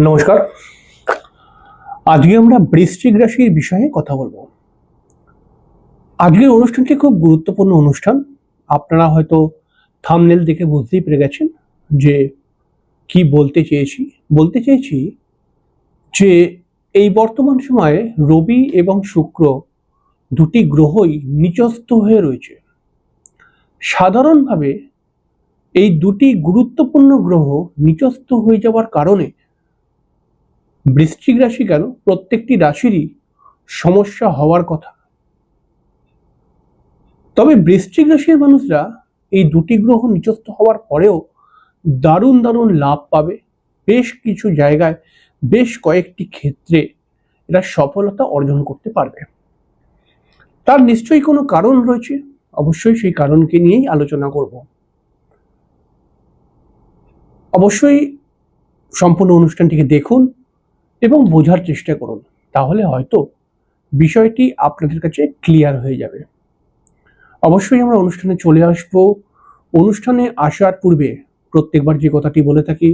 নমস্কার। আজকে আমরা বৃশ্চিক রাশির বিষয়ে কথা বলব। আজকের অনুষ্ঠানটি খুব গুরুত্বপূর্ণ অনুষ্ঠান। আপনারা হয়তো থামনেল দেখে বুঝতেই পেরে গেছেন যে কি বলতে চেয়েছি। বলতে চেয়েছি যে এই বর্তমান সময়ে রবি এবং শুক্র দুটি গ্রহই নিচস্থ হয়ে রয়েছে। সাধারণভাবে এই দুটি গুরুত্বপূর্ণ গ্রহ নিচস্থ হয়ে যাওয়ার কারণে বৃশ্চিক রাশি কেন? প্রত্যেকটি রাশিরই সমস্যা হওয়ার কথা। তবে বৃশ্চিক রাশির মানুষরা এই দুটি গ্রহ নিচস্থ হওয়ার পরেও দারুণ দারুণ লাভ পাবে। বেশ কিছু জায়গায় বেশ কয়েকটি ক্ষেত্রে এরা সফলতা অর্জন করতে পারবে। তার নিশ্চয়ই কোনো কারণ রয়েছে। অবশ্যই সেই কারণকে নিয়েই আলোচনা করব। অবশ্যই সম্পূর্ণ অনুষ্ঠানটিকে দেখুন। এবং বোঝার চেষ্টা করুন, তাহলে হয়তো বিষয়টি আপনাদের কাছে ক্লিয়ার হয়ে যাবে। অবশ্যই আমরা অনুষ্ঠানে চলে আসব। অনুষ্ঠানে আসার পূর্বে প্রত্যেকবার যে কথাটি বলে থাকি,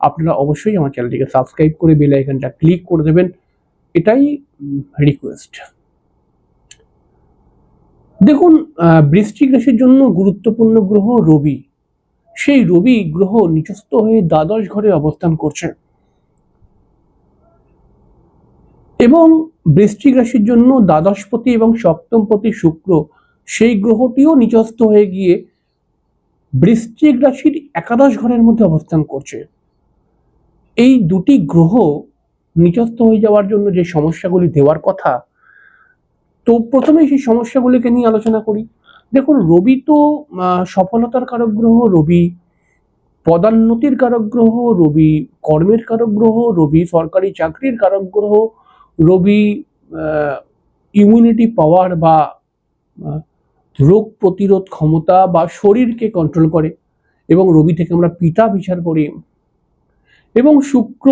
আপনারা অবশ্যই আমার চ্যানেলটিকে সাবস্ক্রাইব করে বেল আইকনটা ক্লিক করে দেবেন। এটাই রিকোয়েস্ট দেখুন বৃশ্চিক রাশির জন্য গুরুত্বপূর্ণ গ্রহ রবি। সেই রবি গ্রহ নিচস্থ হয়ে দ্বাদশ ঘরে অবস্থান করছে। এবং বৃষ্টিক রাশির জন্য দ্বাদশপতি এবং সপ্তমপতি শুক্র, সেই গ্রহটিও নিচস্থ হয়ে গিয়ে বৃশ্চিক রাশির একাদশ ঘরের মধ্যে অবস্থান করছে। এই দুটি গ্রহ নিচস্থ হয়ে যাওয়ার জন্য যে সমস্যাগুলি দেওয়ার কথা, তো প্রথমেই সেই সমস্যাগুলিকে নিয়ে আলোচনা করি। দেখুন, রবি তো সফলতার কারক গ্রহ, রবি পদান্নতির কারক গ্রহ, রবি কর্মের কারক গ্রহ, রবি সরকারি চাকরির কারক গ্রহ রবি ইমিউনিটি পাওয়ার বা রোগ প্রতিরোধ ক্ষমতা বা শরীরকে কন্ট্রোল করে এবং রবি থেকে আমরা পিতা বিচার করি এবং শুক্র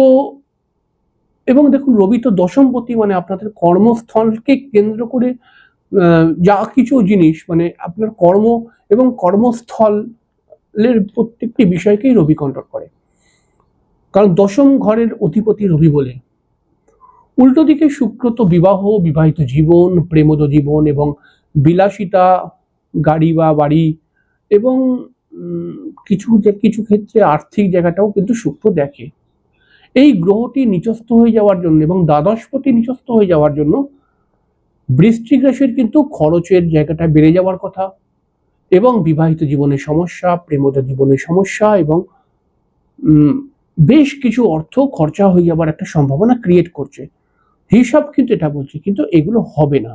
এবং দেখুন রবি তো দশমপতি মানে আপনাদের কর্মস্থলকে কেন্দ্র করে যা কিছু জিনিস মানে আপনার কর্ম এবং কর্মস্থলের প্রত্যেকটি বিষয়কেই রবি কন্ট্রোল করে। কারণ দশম ঘরের অধিপতি রবি বলে উল্টো দিকে শুক্র তো বিবাহ, বিবাহিত জীবন, প্রেমজ জীবন এবং বিলাসিতা, গাড়ি বা বাড়ি এবং কিছু কিছু ক্ষেত্রে আর্থিক জায়গাটাও কিন্তু শুক্র দেখে। এই গ্রহটি নিচস্থ হয়ে যাওয়ার জন্য এবং দ্বাদশপতি নিচস্থ হয়ে যাওয়ার জন্য বৃশ্চিক রাশির কিন্তু খরচের জায়গাটা বেড়ে যাওয়ার কথা এবং বিবাহিত জীবনের সমস্যা, প্রেমজ জীবনের সমস্যা এবং বেশ কিছু অর্থ খরচা হয়ে যাবার একটা সম্ভাবনা ক্রিয়েট করছে। হিসাব কিন্তু এটা বলছে, কিন্তু এগুলো হবে না।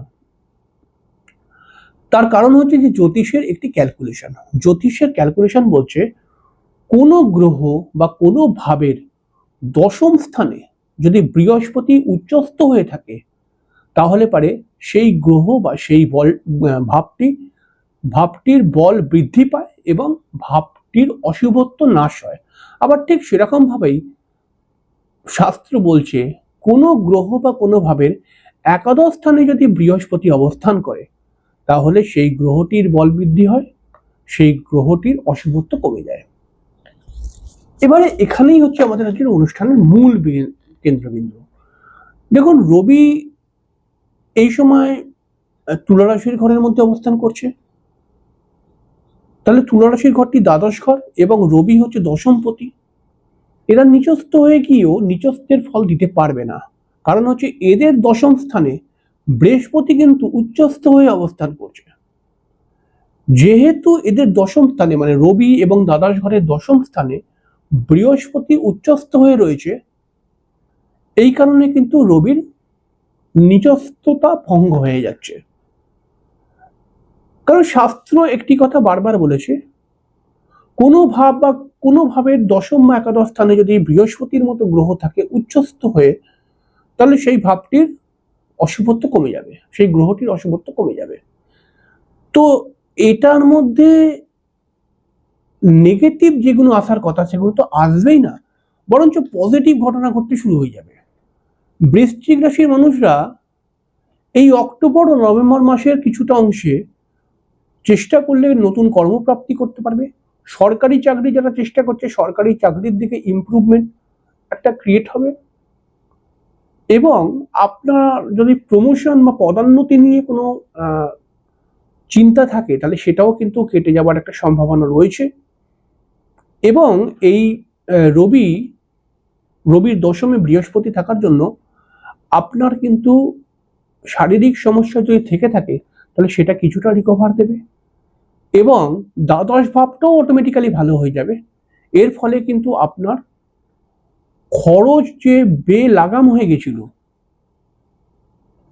তার কারণ হচ্ছে যে জ্যোতিষের একটি ক্যালকুলেশন জ্যোতিষের ক্যালকুলেশন বলছে, কোনো গ্রহ বা কোনো ভাবের দশম স্থানে যদি বৃহস্পতি উচ্চস্থ হয়ে থাকে, তাহলে পারে সেই গ্রহ বা সেই বল ভাবটি, ভাবটির বল বৃদ্ধি পায় এবং ভাবটির অশুভত্ব নাশ হয়। আবার ঠিক সেরকম ভাবেই শাস্ত্র বলছে কোনো গ্রহ বা কোনো ভাবের একাদশ স্থানে যদি বৃহস্পতি অবস্থান করে তাহলে সেই গ্রহটির বল বৃদ্ধি হয় সেই গ্রহটির অশুভত্ব কমে যায়। এবারে এখানেই হচ্ছে আমাদের আজকের অনুষ্ঠানের মূল কেন্দ্রবিন্দু। দেখুন রবি এই সময় আহ, তুলা রাশির ঘরের মধ্যে অবস্থান করছে। তাহলে তুলা রাশির ঘরটি দ্বাদশ ঘর এবং রবি হচ্ছে দশমপতি এরা নিচস্থ হয়ে গিয়েও নিচস্থের ফল দিতে পারবে না। কারণ হচ্ছে এদের দশম স্থানে বৃহস্পতি কিন্তু উচ্চস্থ হয়ে অবস্থান করছে। যেহেতু এদের দশম স্থানে মানে রবি এবং দ্বাদশ ঘরের দশম স্থানে বৃহস্পতি উচ্চস্থ হয়ে রয়েছে, এই কারণে কিন্তু রবির নিচস্থতা ভঙ্গ হয়ে যাচ্ছে। কারণ শাস্ত্র একটি কথা বারবার বলেছে, কোনো ভাব বা কোনো ভাবের দশম বা একাদশ স্থানে যদি বৃহস্পতির মতো গ্রহ থাকে, উচ্চস্থ হয়ে, তাহলে সেই ভাবটির অশুভত্ব কমে যাবে। সেই গ্রহটির অশুভত্ব কমে যাবে। তো এটার মধ্যে নেগেটিভ যেগুলো আসার কথা, সেগুলো তো আসবেই না। বরঞ্চ পজিটিভ ঘটনা ঘটতে শুরু হয়ে যাবে। বৃশ্চিক রাশির মানুষরা এই অক্টোবর ও নভেম্বর মাসের কিছুটা অংশে চেষ্টা করলে নতুন কর্মপ্রাপ্তি করতে পারবে। সরকারি চাকরি যারা চেষ্টা করছে, সরকারি চাকরির দিকে ইমপ্রুভমেন্ট একটা ক্রিয়েট হবে। এবং আপনার যদি প্রমোশন বা পদোন্নতি নিয়ে কোনো চিন্তা থাকে, তাহলে সেটাও কিন্তু কেটে যাওয়ার একটা সম্ভাবনা রয়েছে। এবং এই রবি, রবির দশমে বৃহস্পতি থাকার জন্য আপনার কিন্তু শারীরিক সমস্যা যদি থেকে থাকে, তাহলে সেটা কিছুটা রিকভার দেবে। এবং দ্বাদশ ভাবটাও অটোমেটিক্যালি ভালো হয়ে যাবে। এর ফলে কিন্তু আপনার খরচ যে বে লাগাম হয়ে গেছিল,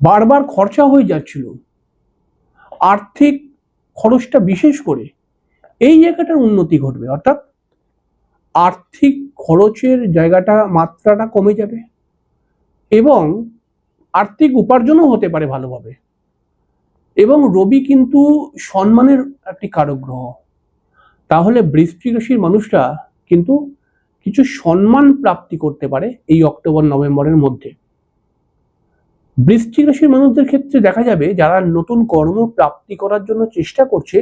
বারবার খরচা হয়ে যাচ্ছিল, আর্থিক খরচটা বিশেষ করে এই জায়গাটার উন্নতি ঘটবে। অর্থাৎ আর্থিক খরচের জায়গাটা, মাত্রাটা কমে যাবে এবং আর্থিক উপার্জনও হতে পারে ভালোভাবে। এবং রবি কিন্তু সম্মানের একটি কারক গ্রহ তাহলে বৃষ্টিক রাশির মানুষরা কিন্তু কিছু সম্মান প্রাপ্তি করতে পারে এই অক্টোবর, নভেম্বরের মধ্যে। বৃষ্টিক রাশির মানুষদের ক্ষেত্রে দেখা যাবে, যারা নতুন কর্ম প্রাপ্তি করার জন্য চেষ্টা করছে,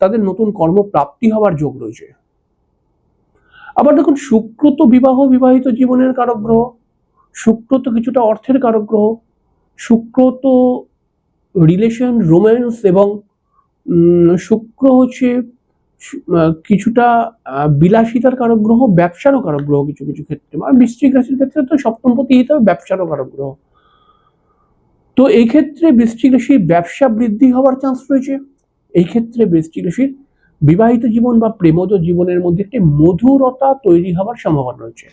তাদের নতুন কর্ম প্রাপ্তি হওয়ার যোগ রয়েছে। আবার দেখুন, শুক্র তো বিবাহ বিবাহিত জীবনের কারক গ্রহ শুক্র তো কিছুটা অর্থের কারক গ্রহ শুক্র তো রিলেশন রোম্যান্স এবং শুক্র হচ্ছে কিছুটা বিলাসিতার কারক গ্রহ ব্যবসারও কারক গ্রহ কিছু কিছু ক্ষেত্রে। আর বৃশ্চিক রাশির ক্ষেত্রে তো সপ্তমপতি হিসাবে ব্যবসারও কারক গ্রহ তো এই ক্ষেত্রে বৃশ্চিক রাশির ব্যবসা বৃদ্ধি হওয়ার চান্স রয়েছে। এই ক্ষেত্রে বৃশ্চিক রাশির বিবাহিত জীবন বা প্রেমজ জীবনের মধ্যে একটি মধুরতা তৈরি হওয়ার সম্ভাবনা রয়েছে।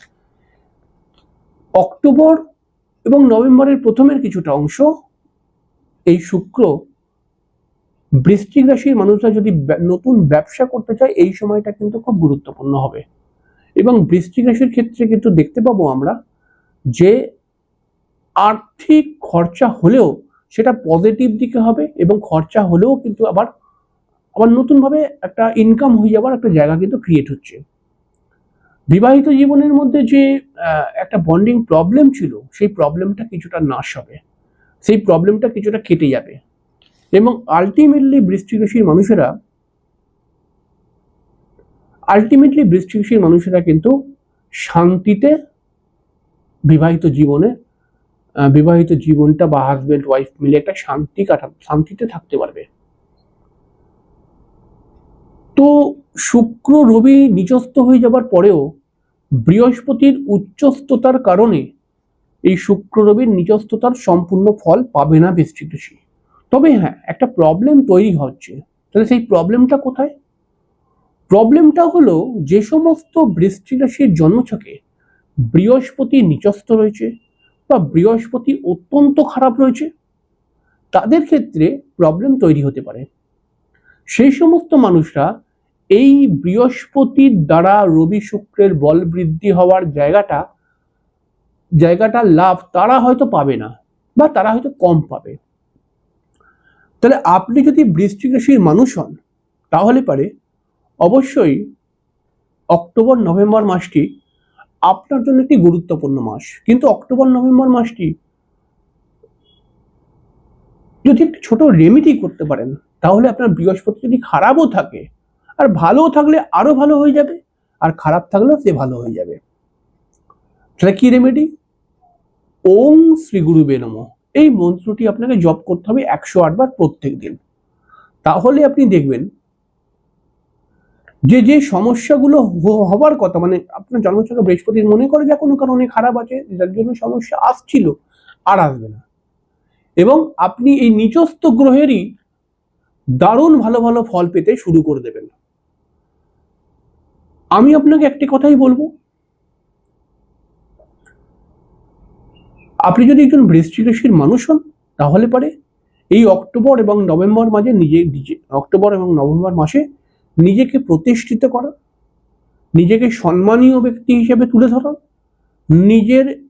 অক্টোবর এবং নভেম্বরের প্রথমের কিছুটা অংশ এই শুক্র বৃশ্চিক রাশির মানুষরা যদি নতুন ব্যবসা করতে চায়, এই সময়টা কিন্তু খুব গুরুত্বপূর্ণ হবে। এবং বৃশ্চিক রাশির ক্ষেত্রে কিন্তু দেখতে পাবো আমরা যে আর্থিক খরচা হলেও সেটা পজিটিভ দিকে হবে এবং খরচা হলেও কিন্তু আবার আবার নতুনভাবে একটা ইনকাম হয়ে যাওয়ার একটা জায়গা কিন্তু ক্রিয়েট হচ্ছে। বিবাহিত জীবনের মধ্যে যে একটা বন্ডিং প্রবলেম ছিল, সেই প্রবলেমটা কিছুটা নাশ হবে। সেই প্রবলেমটা কিছুটা কেটে যাবে। এবং আলটিমেটলি বৃষ্টিক রাশির মানুষেরা আলটিমেটলি বৃষ্টিক রাশির মানুষেরা কিন্তু শান্তিতে বিবাহিত জীবনে বিবাহিত জীবনটা বা হাজবেন্ড ওয়াইফ মিলে একটা শান্তি কাটা, শান্তিতে থাকতে পারবে। তো শুক্র রবি নিচস্থ হয়ে যাবার পরেও বৃহস্পতির উচ্চস্ততার কারণে এই শুক্র রবির নিচস্থতার সম্পূর্ণ ফল পাবে না বৃশ্চিক রাশি তবে হ্যাঁ একটা প্রবলেম তৈরি হচ্ছে। তাহলে সেই প্রবলেমটা কোথায়? প্রবলেমটা হলো যে সমস্ত বৃশ্চিক রাশির জন্মছকে বৃহস্পতি নিচস্থ রয়েছে বা বৃহস্পতি অত্যন্ত খারাপ রয়েছে, তাদের ক্ষেত্রে প্রবলেম তৈরি হতে পারে। সেই সমস্ত মানুষরা এই বৃহস্পতির দ্বারা রবি শুক্রের বল বৃদ্ধি হওয়ার জায়গাটা জায়গাটা লাভ তারা হয়তো পাবে না বা তারা হয়তো কম পাবে। তাহলে আপনি যদি বৃশ্চিক রাশির মানুষ হন, তাহলে পারে অবশ্যই অক্টোবর, নভেম্বর মাসটি আপনার জন্য একটি গুরুত্বপূর্ণ মাস। কিন্তু অক্টোবর, নভেম্বর মাসটি যদি একটু ছোট রেমিডি করতে পারেন, তাহলে আপনার বৃহস্পতি যদি খারাপও থাকে, আর ভালোও থাকলে আরও ভালো হয়ে যাবে, আর খারাপ থাকলেও সে ভালো হয়ে যাবে। তাহলে কি রেমেডি ওং শ্রী গুরুবে নম। এই মন্ত্রটি আপনাকে জপ করতে হবে একশো আটবার প্রত্যেক দিন। তাহলে আপনি দেখবেন, যে যে সমস্যাগুলো হবার কথা মানে আপনার জন্মছকে বৃহস্পতির মনে করে যে কোনো কারণে খারাপ আছে, যার জন্য সমস্যা আসছিল, আর আসবে না। এবং আপনি এই নিচস্থ গ্রহেরই দারুণ ভালো ভালো ফল পেতে শুরু করে দেবেন। আমি আপনাকে একটি কথাই বলব আপনি যদি একজন বৃষ্টি রাশির মানুষ হন, তাহলে পারে এই অক্টোবর এবং নভেম্বর মাঝে নিজে- অক্টোবর এবং নভেম্বর মাসে নিজেকে প্রতিষ্ঠিত করা, নিজেকে সম্মানীয় ব্যক্তি হিসেবে তুলে ধরা, নিজের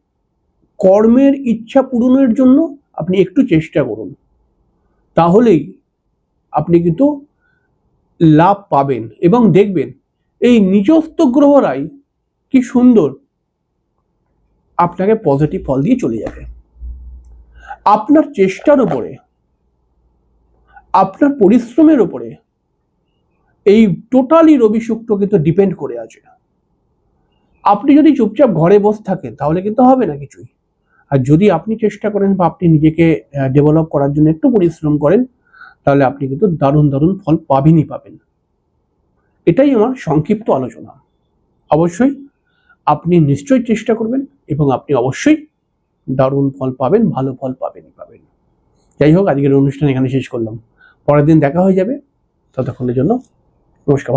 কর্মের ইচ্ছা পূরণের জন্য আপনি একটু চেষ্টা করুন। তাহলেই আপনি কিন্তু লাভ পাবেন এবং দেখবেন, এই নিজস্ব গ্রহরাই কি সুন্দর। আপনাকে পজিটিভ ফল দিয়ে চলে যাবে। আপনার চেষ্টার উপরে, আপনার পরিশ্রমের উপরে এই টোটালি রবি শুক্র কিন্তু ডিপেন্ড করে আছে। আপনি যদি চুপচাপ ঘরে বসে থাকেন, তাহলে কিন্তু হবে না কিছুই। আর যদি আপনি চেষ্টা করেন বা আপনি নিজেকে ডেভেলপ করার জন্য একটু পরিশ্রম করেন, তাহলে আপনি কিন্তু দারুণ দারুণ ফল পাবেনই পাবেন। এটাই আমার সংক্ষিপ্ত আলোচনা। অবশ্যই আপনি নিশ্চয়ই চেষ্টা করবেন। এবং আপনি অবশ্যই দারুণ ফল পাবেন, ভালো ফল পাবেন পাবেন। যাই হোক, আজকের অনুষ্ঠান এখানে শেষ করলাম। পরের দিন দেখা হয়ে যাবে। ততক্ষণের জন্য নমস্কার।